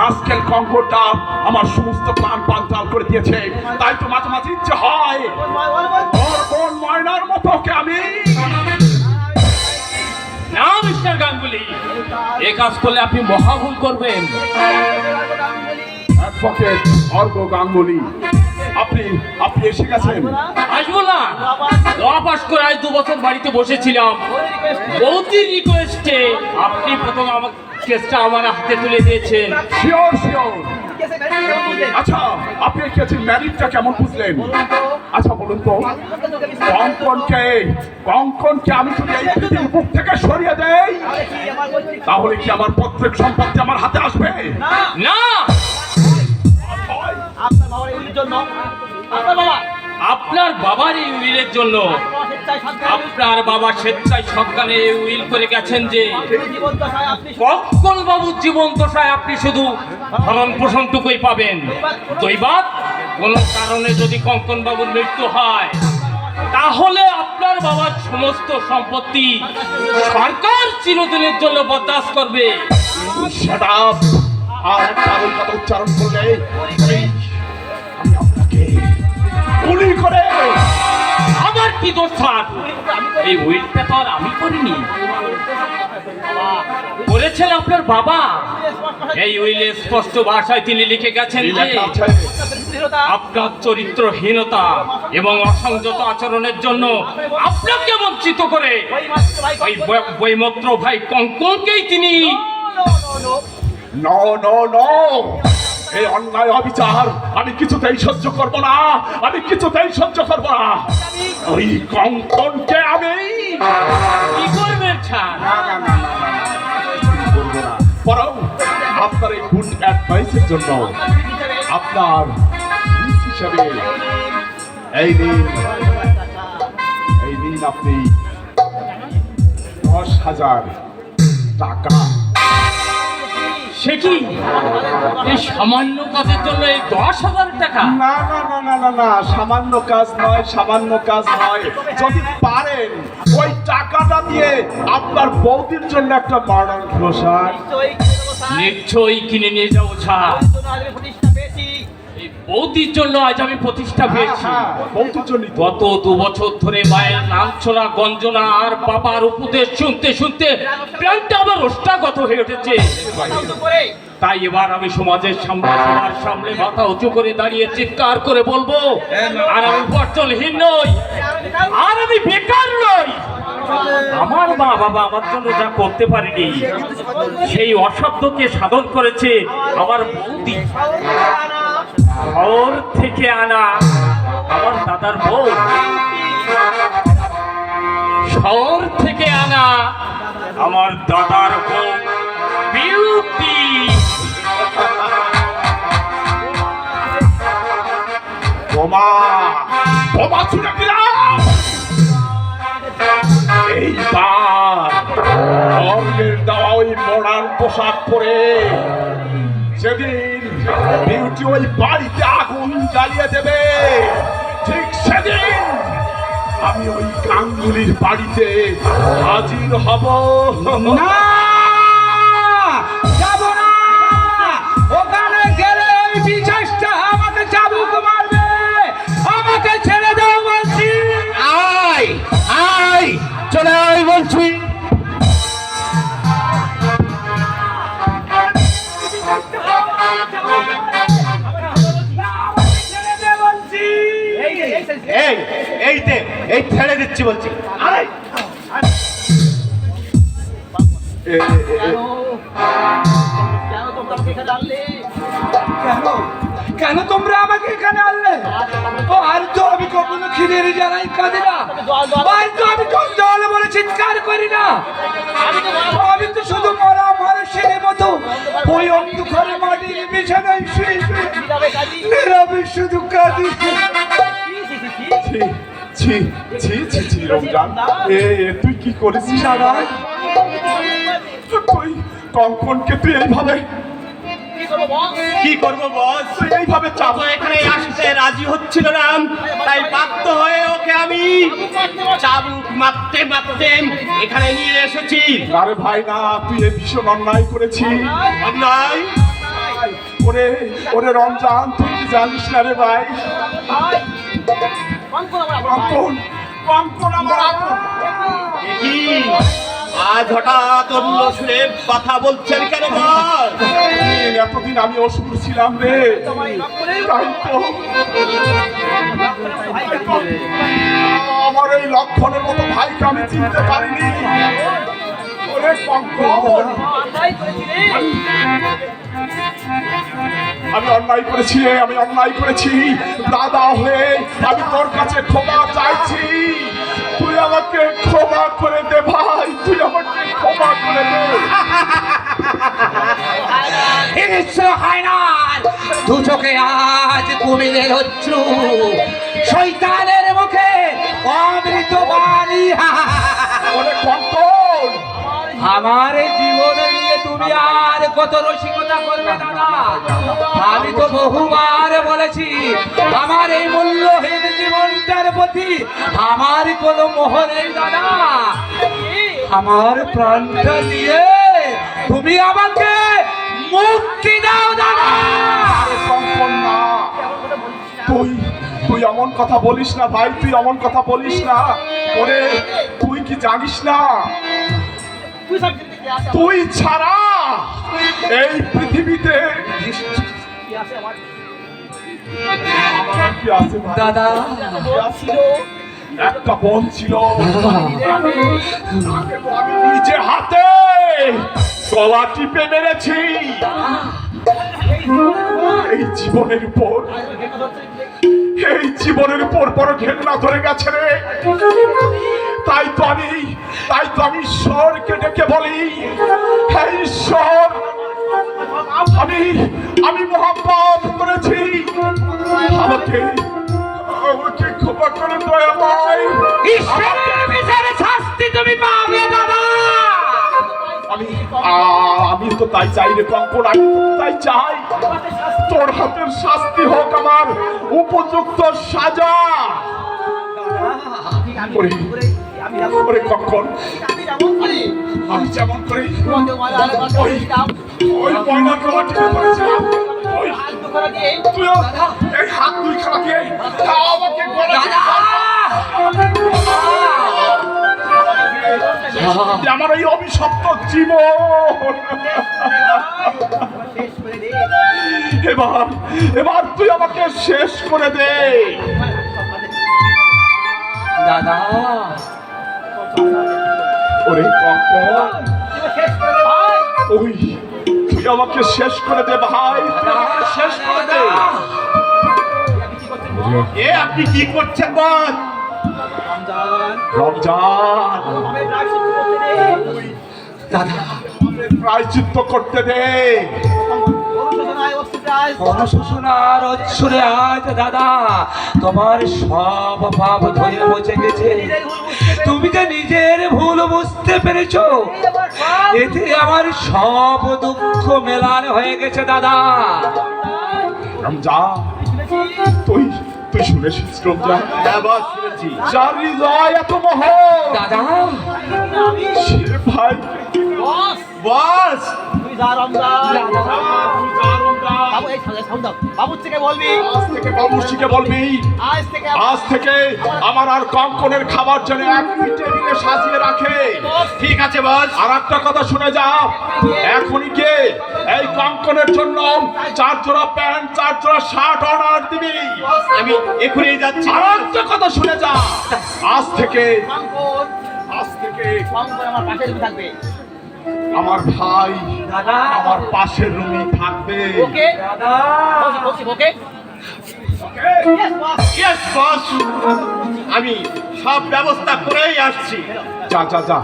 Rascal কঙ্করটা আমার সমস্ত প্রাণ পান্তাল করে দিয়েছে। তাই তো মাঝে মাঝে ইচ্ছে হয়। ওর ময়নার মতো ওকে আমি? না মিস্টার গাঙ্গুলি। এ কাজ করলে আপনি মহা ভুল করবেন। অ্যাডভোকেট গাঙ্গুলি। আপনি আপনি এসে গেছেন? আসব না। পাস করে আজ দু বছর বাড়িতে বসেছিলাম। বৌদির রিকোয়েস্টে আপনি প্রথম আমার কেসটা আমার হাতে তুলে দিয়েছেন। Sure sure. আচ্ছা আপনি কেছে ম্যারিটটা কেমন বুঝলেন? আচ্ছা বলুন তো। কঙ্কনকে কঙ্কনকে আমি যদি এই পৃথিবীর বুক থেকে সরিয়ে দেই। তাহলে কি আমার পত্রিক সম্পত্তি আমার হাতে আসবে? না! আপনার বাবার এগুলির জন্য। আপনার বাবা আপনার বাবার এই উইলের জন্য আপনার বাবা স্বেচ্ছায় সজ্ঞানে এই উইল করে গেছেন যে কখন বাবু জীবন দশায় আপনি শুধু ভরণ পোষণটুকুই পাবেন। দৈবাত কোন কারণে যদি কঙ্কন বাবুর মৃত্যু হয়, তাহলে আপনার বাবার সমস্ত সম্পত্তি সরকার চিরদিনের জন্য বরদাস্ত করবে। আর কারোর কথা উচ্চারণ করলে গুলি করে। আমার কি দোষ স্যার? এই উইলটা তো আর আমি করিনি। করেছেন আপনার বাবা। এই উইলে স্পষ্ট ভাষায় তিনি লিখে গেছেন যে আপনার চরিত্রহীনতা এবং অসংযত আচরণের জন্য আপনাকে বঞ্চিত করে ওই বৈমত্র ভাই কঙ্কনকেই তিনি No, no, no! এই অন্যায় অবিচার আমি কিছুতেই সহ্য করব না আমি কিছুতেই সহ্য করব না। ওই কঙ্কনকে আমি কি করবেন না বরং আপনার এই গুড অ্যাডভাইসের জন্য আপনার হিসাবে এই দিন এই দিন আপনি দশ হাজার টাকা সে কি? এই সামান্য কাজের জন্য এই দশ হাজার টাকা? না না না না না না সামান্য কাজ নয় সামান্য কাজ নয়। যদি পারেন ওই টাকাটা দিয়ে আপনার বৌদির জন্য একটা মার্ডার পোশাক নিশ্চয়ই কিনে নিয়ে পেয়েছি এই বৌদির জন্য আজ আমি প্রতিষ্ঠা পেয়েছি। হ্যাঁ, বৌদির জন্য গত দু বছর ধরে মায়ের নাম ছোড়া গঞ্জনা আর বাবার উপদেশ শুনতে শুনতে প্রাণটা আমার ওষ্ঠাগত হয়ে উঠেছে। তাই এবার আমি সমাজের সামনে সবার সামনে মাথা উঁচু করে দাঁড়িয়ে চিৎকার করে বলব আর আমি উপার্জনহীন নই আর আমি বেকার নই। আমার মা বাবা আমার জন্য যা করতে পারেনি সেই অশব্দকে সাধন করেছে আমার বৌদি। শহর থেকে আনা আমার দাদার বউ। শহর থেকে আনা আমার দাদার বউ বিউটি। বোমা বোমা ছুটে দিলাম। এইবার অর্গের দেওয়া ওই মডার্ন পোশাক পরে সেদিন বিউটি ওই বাড়িতে আগুন জ্বালিয়ে দেবে। ঠিক সেদিন আমি ওই গাঙ্গুলির বাড়িতে হাজির হব। না যাব না। ওখানে গেলে ওই আমাকে চাবুক মারবে। আমাকে ছেড়ে দাও বলছি। আয় আয় চলে আয় বলছি। এই এই এইতে এই ছেড়ে দিচ্ছি বলছি। কেন তোমরা আমাকে এখানে আনলে? কেন? কেন তোমরা আমাকে এখানে আনলে? ও আর তো আমি কখনো খিদের জানাই কাঁদি না। আর তো আমি জল বলে চিৎকার করি না। আমি তো বলব, আমি তো শুধু মরা মানুষের মতো। ওই অন্ধকারে মাটির বিছানায় শুয়ে শুয়ে শুধু কাঁদি। সি ছি ছি ছি ছি রমজান। এ তুই কি করেছিস আবার? তুই কঙ্কনকে তুই এইভাবে কি করব বস তুই এইভাবে চাপ এখানে আসতে রাজি হচ্ছিল না তাই বাধ্য হয়ে ওকে আমি চাবুক মারতে মারতে এখানে নিয়ে এসেছি। আরে ভাই না তুই এ ভীষণ অন্যায় করেছিস। অন্যায়? ওরে ওরে রমজান তুই জানিস না রে ভাই? আজ হঠাৎ অন্য সুরে কথা বলছেন কেন বল এতদিন আমি অসুর ছিলাম রে। আমার এই লক্ষণের মতো ভাইকে আমি চিনতে পারিনি। ওরে কঙ্কন। অন্যায় করেছি আমি অন্যায় করেছি। দাদা হয়ে আমি তোর কাছে ক্ষমা চাইছি। তুই আমাকে ক্ষমা করে দে ভাই তুই আমাকে ক্ষমা করে দে। হিংস্র হায়নার দু চোখে আজ কুমিরের অশ্রু শৈতানের মুখে অমৃত বাণী। আমার জীবন তুমি আর কত রসিকতা করবে দাদা? আমি তো বহুবার বলেছি আমার এই মূল্যহীন জীবনটার প্রতি আমার কোনো মোহ নেই দাদা। আমার প্রাণটা দিয়ে তুমি আমাকে মুক্তি দাও দাদা। তুই তুই এমন কথা বলিস না ভাই তুই এমন কথা বলিস না। ওরে তুই কি জানিস না? তুই ছাড়া এই পৃথিবীতে? দাদা। ছিল একটা বোন ছিল। নিজে হাতে গলা টিপে মেরেছি। এই জীবনের উপর এই জীবনের উপর বড় ঘেন্না ধরে গেছে রে। তাই তো আমি তাই তো আমি ঈশ্বরকে ডেকে বলি হে ঈশ্বর আমি আমি মহাপাপ করেছি। আমাকে আমাকে ক্ষমা করে দয়াময় ঈশ্বরের বিচারে শাস্তি তুমি পাবে দাদা। আমি আমি তো তাই চাই রে কঙ্কন আমি তো তাই চাই। তোর হাতের শাস্তি হোক আমার উপযুক্ত সাজা। ওরে আমি যেমন আমি যেমন করি আমি যেমন করি ওই ওই পয়লা গলা টিপে পড়েছিলাম ওই হাত দুখানা দিয়ে এই হাত দুই দিয়ে আমাকে গলা আমার এই অভিশপ্ত জীবন। এবার এবার তুই আমাকে শেষ করে দে। দাদা! ওরে ওই তুই আমাকে শেষ করে দে ভাই। আমাকে শেষ করে দে? এ আপনি কি করছেন বল? রমজান। দাদা আমাকে প্রায়চিত্ত করতে দে। অচ্ছরে আজ দাদা তোমার সব পাপ ধরে বসে গেছে। তুমি যে নিজের ভুল বুঝতে পেরেছ এতে আমার সব দুঃখ মেলান হয়ে গেছে দাদা। রমজান তুই তুই শুনেছিস হ্যাঁ বস শুনেছি। যার হৃদয় এত মহ দাদা। আমি সে ভাই বস। তুই যা রমজান বাবু এই সামনে বাবুর থেকে বলবি। আজ থেকে বলবি। আজ থেকে আজ থেকে আমার আর কঙ্কনের খাবার জন্য এক টেবিলে সাজিয়ে রাখে। ঠিক আছে বস। আর একটা কথা শুনে যা। এখনই কে? এই কঙ্কনের জন্য চার জোড়া প্যান্ট চার জোড়া শার্ট অর্ডার দিবি। আমি এখনই যাচ্ছি। আর একটা কথা শুনে যা। আজ থেকে আজ থেকে কঙ্কন আমার পাশে থাকবে। আমার ভাই দাদা। আমার পাশের রুমই থাকবে। ওকে। দাদা। ওকে। আমি সব ব্যবস্থা করেই আসছি। যা যা যা।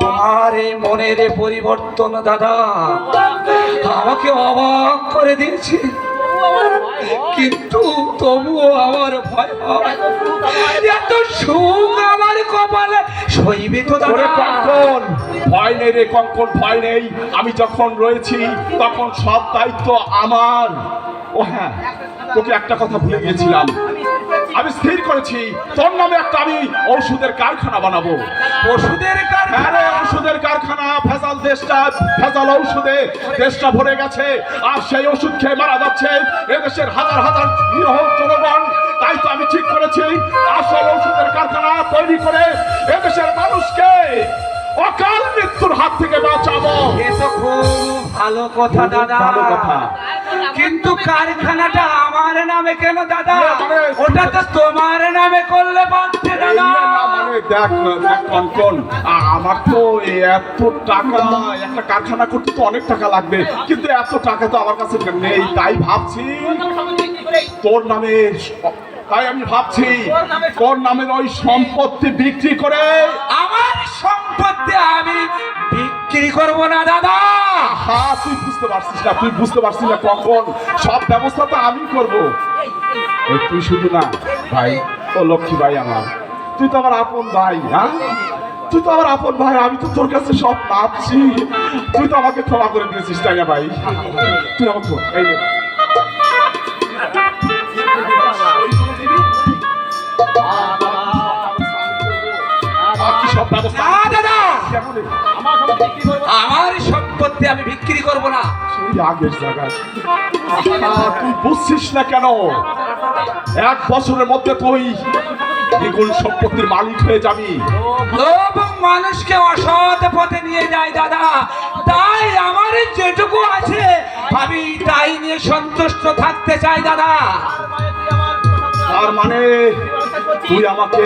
তোমার এই মনের পরিবর্তন দাদা। আমাকে অবাক করে দিয়েছে। তবু আমার ভয় হয়। কিন্তু তবুও আমার ভয় হয়। এত সুখ আমার কপালে। সইবে তো কঙ্কন ভয় নেই রে কঙ্কন ভয় নেই। আমি যখন রয়েছি তখন সব দায়িত্ব আমার। ও হ্যাঁ তোকে একটা কথা ভুলে গিয়েছিলাম। আমি স্থির করেছি তোর নামে একটা আমি ওষুধের কারখানা বানাবো। ওষুধের হ্যাঁ কারখানা ওষুধের কারখানা ভেজাল দেশটা ভেজাল ঔষধে দেশটা ভরে গেছে আর সেই ওষুধ খেয়ে মারা যাচ্ছে। এদেশের হাজার হাজার নিরহ জনগণ তাই তো আমি ঠিক করেছি আসল ওষুধের কারখানা তৈরি করে এদেশের মানুষকে অকাল মৃত্যুর হাত থেকে বাঁচাবো। ভালো কথা দাদা। ভালো কথা। কিন্তু কারখানাটা আমার নামে কেন দাদা? ওটা তো তোমার নামে করলে পারতে দাদা। দেখ দেখ কনকন আমার তো এত টাকা একটা কারখানা করতে তো অনেক টাকা লাগবে। কিন্তু এত টাকা তো আমার কাছে নেই তাই ভাবছি তোর নামে তাই আমি ভাবছি তোর নামের ওই সম্পত্তি বিক্রি করে আমার সম্পত্তি আমি বিক্রি করব না দাদা। হ্যাঁ তুই বুঝতে পারছিস না তুই বুঝতে পারছিস না কখন। সব ব্যবস্থা তো আমি করব। এই তুই শুধু না ভাই ও লক্ষ্মী ভাই আমার। তুই তো আমার আপন ভাই হ্যাঁ? তুই তো আমার আপন ভাই আমি তো তোর কাছে সব পাচ্ছি। তুই তো আমাকে ক্ষমা করে দিয়েছিস তাই না ভাই? তুই আমাকে এই। সব ব্যবস্থা? দাদা? আমার সম্পত্তি আমি বিক্রি করব না। সেই আগের জায়গায়। তুই বুঝছিস না কেন? এক বছরের মধ্যে তুই দ্বিগুণ সম্পত্তির মালিক হয়ে যাবি। লোভ মানুষকে অসৎ পথে নিয়ে যায় দাদা। তাই আমার যেটুকু আছে আমি তাই নিয়ে সন্তুষ্ট থাকতে চাই দাদা। তার মানে তুই আমাকে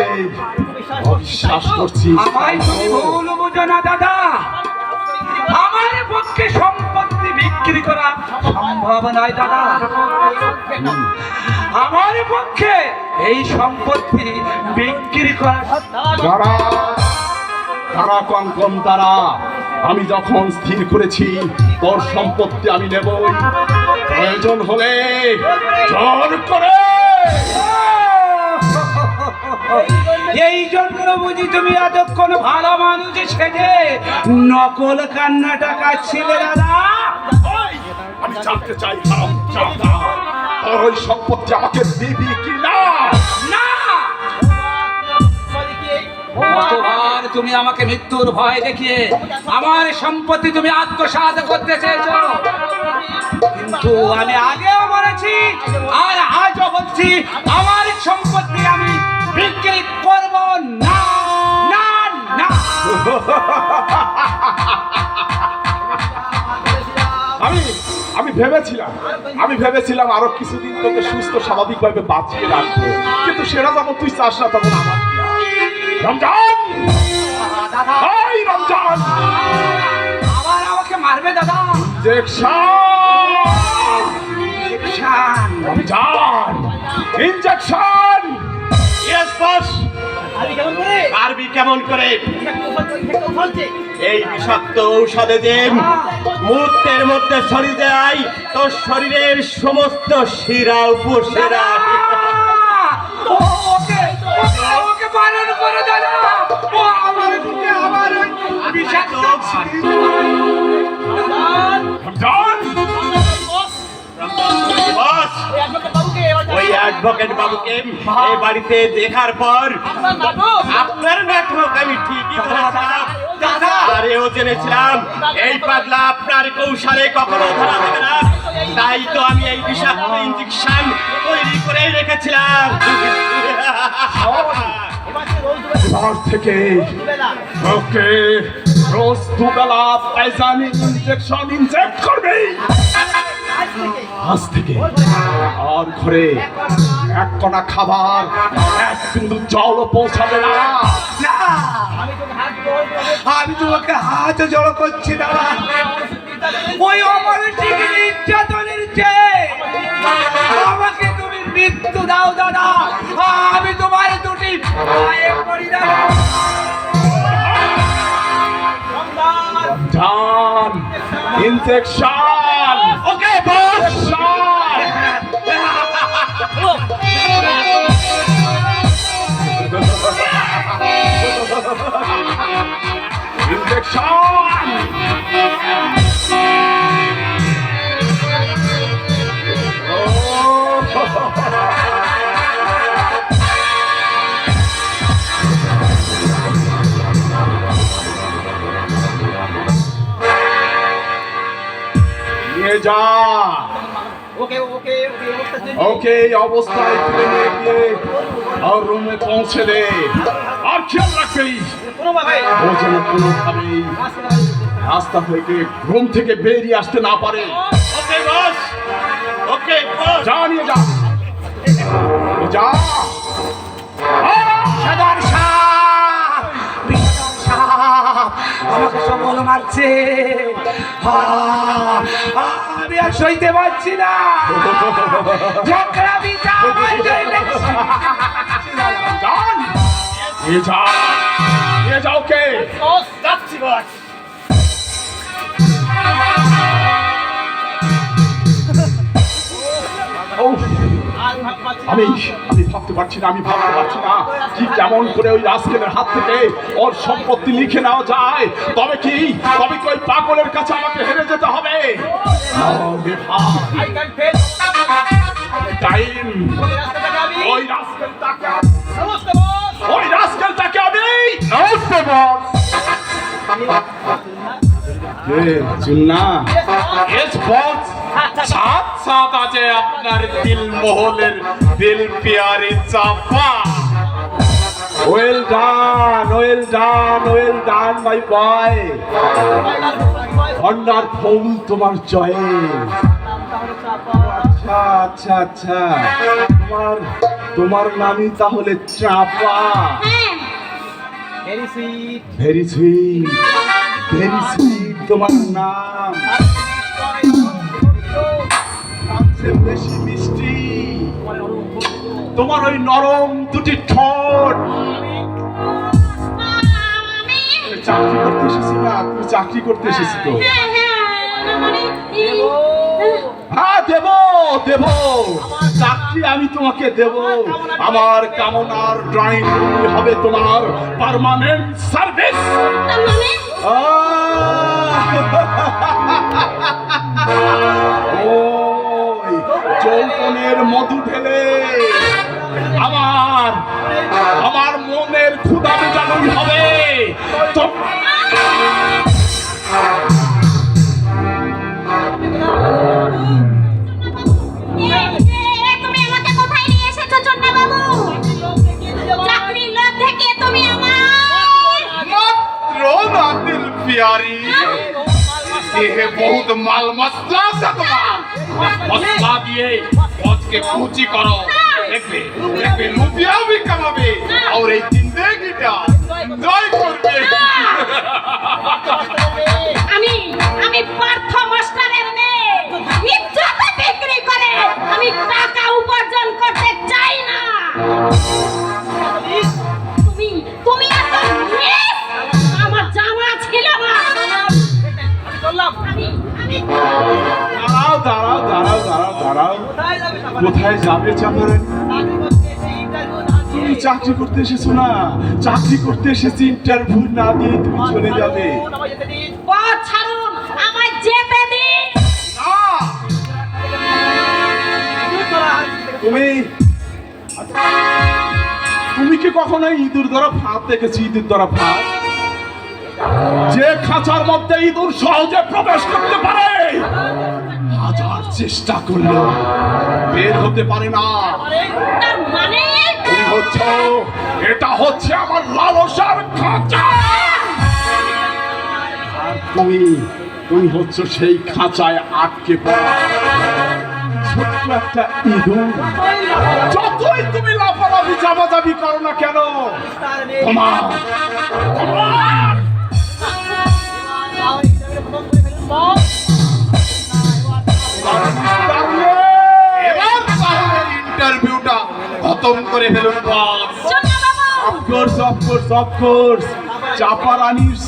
করছিস আমায় তুমি ভুল বুঝো না দাদা। আমার পক্ষে সম্পত্তি বিক্রি করা সম্ভব নয় দাদা। আমার পক্ষে এই সম্পত্তি বিক্রি করা তারা তারা কঙ্কন তারা আমি যখন স্থির করেছি তোর সম্পত্তি আমি নেবই। প্রয়োজন হলে জোর করে। এই জন্য বুঝি তুমি এতক্ষণ ভালো মানুষ সেজে নকল কান্নাটা কাটছিলে দাদা। আমি জানতে চাই তোর ওই সম্পত্তি আমাকে দিবি কি না? তুমি আমাকে মৃত্যুর ভয় দেখিয়ে আমার সম্পত্তি তুমি আত্মসাৎ করতে চেয়েছ? কিন্তু আমি আগেও বলেছি আর আজও বলছি আমার সম্পত্তি আমি বিক্রি করব না না না। আমি আমি ভেবেছিলাম আমি ভেবেছিলাম আরও কিছুদিন তোকে সুস্থ স্বাভাবিকভাবে বাঁচিয়ে রাখব। কিন্তু সেটা যখন তুই চাস না তখন আমার রমজান! এই রমজান! আবার আমাকে মারবে দাদা। Injection Shaan. Ramzan! Injection yes পারবি কেমন করে? এই বিষাক্ত ঔষধে যে মুহূর্তের মধ্যে ছড়িয়ে যায় তোর শরীরের সমস্ত শিরা উপশিরা ও, অ্যাডভোকেট বাবুকে এই বাড়িতে দেখার পর আপনার নাটক আমি ঠিকই আরেও জেনেছিলাম, এই পাগলা আপনার কৌশলে কখনো ধরা দেবে না। তাই তো আমি এই বিষাক্ত ইঞ্জেকশন তৈরি করে রেখেছিলাম। থেকে ওকে রোজ দুবেলা ইঞ্জেকশন ইনজেক্ট করবে আজ থেকে আর ঘরে এক কণা খাবার এক বিন্দু জলও পৌঁছাবে না। আমি তোমাকে হাত জড়ো করছি। দাদা। ওই ঠিক নির্যাতনের চেয়ে আমাকে তুমি মৃত্যু দাও দাদা। আমি তোমার দুটি পড়ি দাদা। ইনজেকশন নিয়ে যা ওকে অবস্থায় তুলে নিয়ে গিয়ে আর রুমে পৌঁছে দে। আর খেয়াল রাখবি। ও যেন কোনোভাবেই রাস্তা থেকে রুম থেকে বেরিয়ে আসতে না পারে। ওকে বস ওকে যা নিয়ে যা। যা। মারছে। আমি আর সইতে পারছি না। ঝগড়া বিচার আমার জন্যে। যান নিয়ে যা নিয়ে যা ওকে বস। যাচ্ছি আমি আমি ভাবতে পারছি না আমি ভাবতে পারছি না কি কেমন করে ওই রাজকেলের হাত থেকে ওর সম্পত্তি লিখে নেওয়া যায়। তবে কি তবে কি ওই পাগলের কাছে আমাকে হেরে যেতে হবে? টাইম ওই রাজকেলটাকে ওই রাজকেলটাকে আমি নমস্তে বস। চুন্না সাত সাত আছে আপনার দিল মহলের দিল পিয়ারে চাপা। Well done well done well done my boy wonderful তোমার চয়েস আচ্ছা আচ্ছা আচ্ছা। তোমার তোমার নামই তাহলে চাপা। Very sweet very sweet very তোমার নাম। তোমার ওই নরম দুটি ঠোঁট। চাকরি করতে এসেছি না তুমি চাকরি করতে এসেছি তো হ্যাঁ দেব দেব। চাকরি আমি তোমাকে দেব। আমার কামনার ড্রয়িং হবে তোমার পার্মানেন্ট সার্ভিস যৌবনের মধু ঢেলে আমার আমার মনের ক্ষুদা মেটানোই হবে। বিহারি দেহে বহুত মাল মশলা আছে তোমার। মশলা দিয়ে ভোজকে কুচি করো। দেখবে দেখবে রুপিয়াও ভি কামাবে। আর এই জিন্দেগিটা এনজয় করবে। আমি আমি পার্থ মাস্টারের মেয়ে। মিথ্যাটা বিক্রি করে। আমি টাকা উপার্জন করতে চাই না। দাঁড়াও দাঁড়াও দাঁড়াও দাঁড়াও দাঁড়াও। কোথায় যাবে সাবান? কোথায় যাবে চাপারেন চাকরি করতে এসে interview না দিয়ে- তুমি চাকরি করতে এসেছ না? চাকরি করতে এসেছি ইন্টারভিউ না দিয়ে তুমি চলে যাবে। তুমি তুমি কি কখনো ইঁদুর ধরা ফাঁদ দেখেছি? ইঁদুর ধরা ফাঁদ? যে খাঁচার মধ্যে ইঁদুর সহজে প্রবেশ করতে পারে হাজার চেষ্টা করলেও বের হতে পারে না। মানে? তুমি এটা হচ্ছে আমার লালসার খাঁচা। আর তুমি তুমি হচ্ছ সেই খাঁচায় আটকে পড়া। ছোট্ট একটা ইঁদুর। যতই তুমি লাফালাফি চাপাচাপি করো না কেন তোমার করে ফেলুন অফকোর্স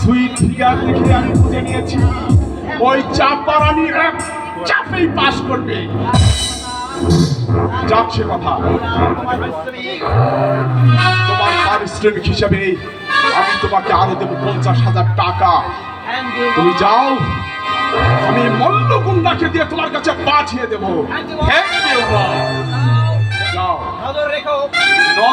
সুইট ফিগার দেখে আমি বুঝে নিয়েছি। ওই চাপা এক চাপেই পাস করবে। যাক কথা। তোমার পারিশ্রমিক হিসাবে আমি তোমাকে আরও দেবো পঞ্চাশ হাজার টাকা। তুমি. যাও। আমি মল্লগুন্ডাকে দিয়ে তোমার কাছে পাঠিয়ে দেবো। Thank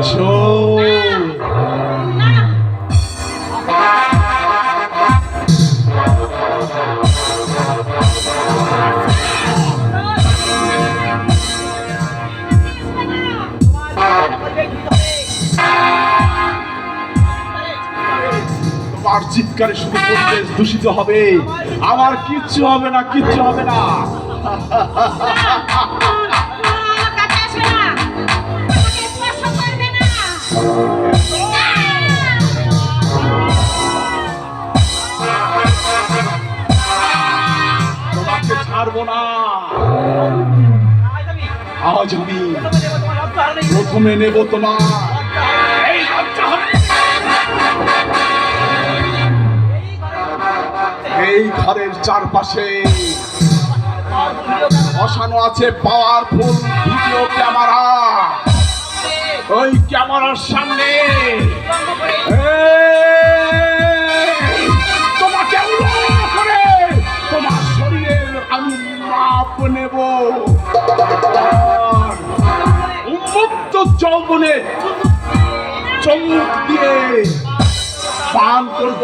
এসো তোমার চিৎকারে শুধু পরিবেশ দূষিত হবে। আমার কিচ্ছু হবে না কিচ্ছু হবে না। আজ আমি প্রথমে নেব তোমার। এই ঘরের চারপাশে বসানো আছে পাওয়ারফুল ভিডিও ক্যামেরা ওই ক্যামেরার সামনে। যৌবনে চমক দিয়ে পান করব।